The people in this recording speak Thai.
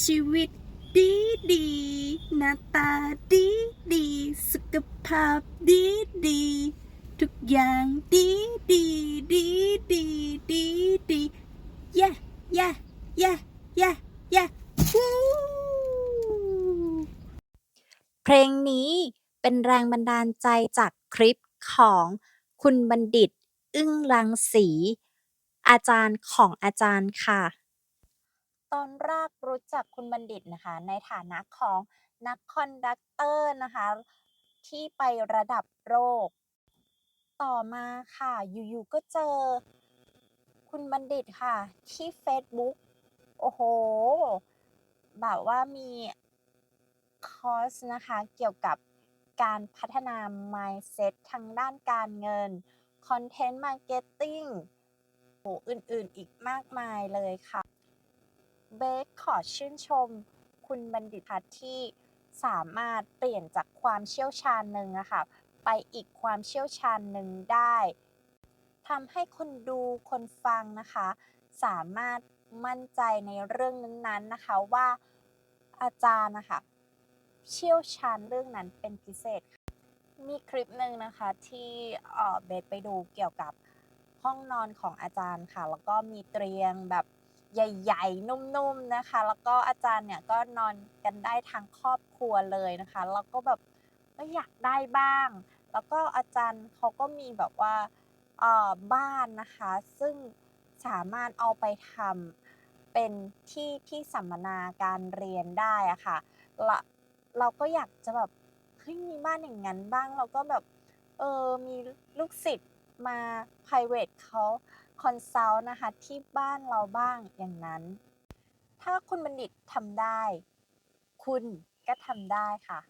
ชีวิตดีดีหน้าตาดีดีสุขภาพดีดีทุกอย่างดีดีดีดีดีดีเย่เย่เย่เย่เย่เพลงนี้เป็นแรงบันดาลใจจากคลิปของคุณบัณฑิต อึ้งรังสี อาจารย์ของอาจารย์ค่ะ ตอนแรกรู้จักคุณบัณฑิตนะคะ ในฐานะของนักคอนดักเตอร์นะคะ ที่ไประดับโลกต่อมาค่ะ อยู่ๆก็เจอ คุณบัณฑิตค่ะ ที่ Facebook โอ้โห แบบว่ามีคอร์สนะคะ เกี่ยวกับการพัฒนา mindset ทางด้านการเงิน content marketing โหอื่นๆอีกมากมายเลยค่ะ เบคขอชื่นชม คุณบัณฑิตค่ะที่สามารถเปลี่ยนจากความเชี่ยวชาญหนึ่งอะค่ะไปอีกความเชี่ยวชาญหนึ่งได้ทำให้คนดูคนฟังนะคะ สามารถมั่นใจในเรื่องนั้นๆนะคะว่าอาจารย์นะคะเชี่ยวชาญเรื่องนั้นเป็นพิเศษค่ะมีคลิปหนึ่งนะคะที่เบสไปดูเกี่ยวกับห้องนอนของอาจารย์ค่ะ แล้วก็มีเตียงแบบ ใหญ่ๆ นุ่มๆนะคะ แล้วก็อาจารย์เนี่ยก็นอนกันได้ทั้งครอบครัวเลยนะคะ แล้วก็แบบก็อยากได้บ้าง แล้วก็อาจารย์เขาก็มีแบบว่าออบ้านนะคะ ซึ่งสามารถเอาไปทำเป็นที่ที่สัมมนาการเรียนได้อะค่ะละเราก็อยากจะแบบเฮ้ยมีบ้านอย่างนั้นบ้าง เราก็แบบเออมีลูกศิษย์มา private เขาคอนซัลท์นะคะที่บ้านเราบ้างอย่างนั้น ถ้าคุณบัณฑิตทำได้ คุณก็ทำได้ค่ะ